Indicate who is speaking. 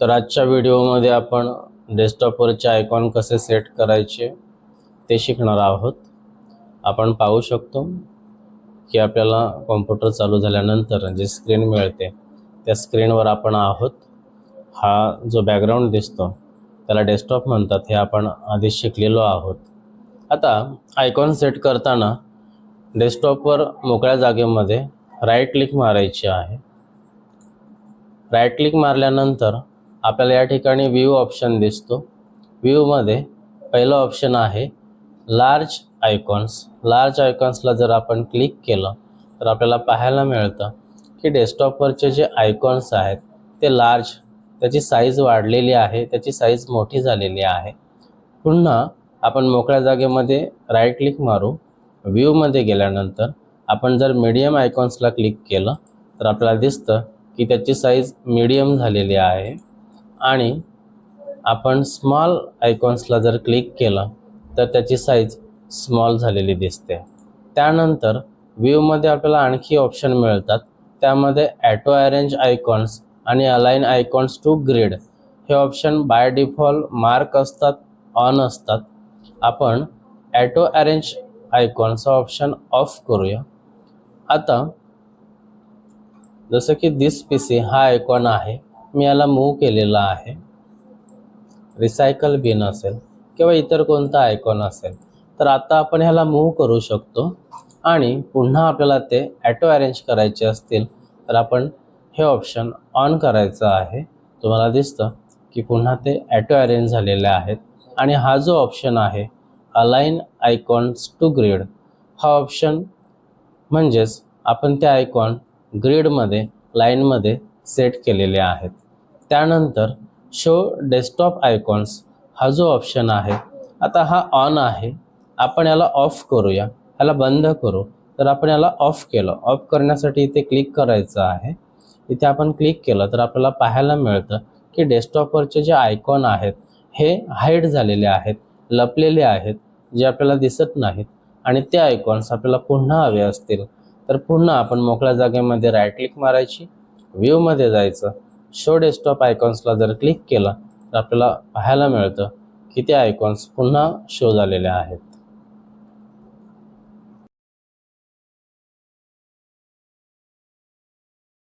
Speaker 1: तर आजच्या व्हिडिओमध्ये आपण डेस्कटॉपवरचे आयकॉन कसे सेट करायचे ते शिकणार आहोत. आपण पाहू शकतो की आपल्याला कॉम्प्युटर चालू झाल्यानंतर जे स्क्रीन मिळते त्या स्क्रीनवर आपण आहोत. हा जो बॅकग्राऊंड दिसतो त्याला डेस्कटॉप म्हणतात हे आपण आधीच शिकलेलो आहोत. आता आयकॉन सेट करताना डेस्कटॉपवर मोकळ्या जागेमध्ये राईट क्लिक मारायची आहे. राईट क्लिक मारल्यानंतर आपल्याला या ठिकाणी व्ह्यू ऑप्शन दिसतो. व्ह्यूमध्ये पहिलं ऑप्शन आहे लार्ज आयकॉन्स लार्ज आयकॉन्सला जर आपण क्लिक केलं तर आपल्याला पाहायला मिळतं की डेस्कटॉपवरचे जे आयकॉन्स आहेत ते लार्ज त्याची साईज वाढलेली आहे त्याची साईज मोठी झालेली आहे. पुन्हा आपण मोकळ्या जागेमध्ये राईट क्लिक मारू. व्ह्यूमध्ये गेल्यानंतर आपण जर मीडियम आयकॉन्सला क्लिक केलं तर आपल्याला दिसतं की त्याची साईज मीडियम झालेली आहे. आणि आपण स्मॉल आयकॉन्सला जर क्लिक केलं तर त्याची साईज स्मॉल झालेली दिसते. त्यानंतर व्ह्यूमध्ये आपल्याला आणखी ऑप्शन मिळतात. त्यामध्ये ॲटो अरेंज आयकॉन्स आणि अलाईन आयकॉन्स टू ग्रीड हे ऑप्शन बाय डिफॉल्ट मार्क असतात ऑन असतात. आपण ॲटो अरेंज आयकॉनचा ऑप्शन ऑफ करूया. आता जसं की दिस पी सी हा आयकॉन आहे. मी याला मूव केलेला आहे. रिसायकल बिन असेल किंवा इतर कोणता आयकॉन असेल. तर आता आपण ह्याला मूव करू शकतो आणि पुन्हा आपल्याला ते ॲटो अरेंज करायचे असतील तर आपण हे ऑप्शन ऑन करायचं आहे. तुम्हाला दिसतं की पुन्हा ते ॲटो अरेंज झालेले आहेत. आणि हा जो ऑप्शन आहे अलाईन आयकॉन्स टू ग्रीड हा ऑप्शन म्हणजेच आपण ते आयकॉन ग्रीडमध्ये लाईनमध्ये सेट केलेले आहेत. त्यानंतर शो डेस्कटॉप आयकॉन्स हा जो ऑप्शन आहे आता हा ऑन आहे आपण याला ऑफ करूया. ह्याला बंद करू. तर आपण याला ऑफ केलं. ऑफ करण्यासाठी इथे क्लिक करायचं आहे. इथे आपण क्लिक केलं तर आपल्याला पाहायला मिळतं की डेस्कटॉपवरचे जे आयकॉन आहेत हे हाईड झालेले आहेत लपलेले आहेत जे आपल्याला दिसत नाहीत. आणि ते आयकॉन्स आपल्याला पुन्हा हवे असतील. तर पुन्हा आपण मोकळ्या जागेमध्ये राईट क्लिक मारायची. व्ह्यूमध्ये जायचं शो डेस्कटॉप आयकॉन्सला जर क्लिक केलं तर आपल्याला पाहायला मिळतं की ते आयकॉन्स पुन्हा शो झालेले आहेत.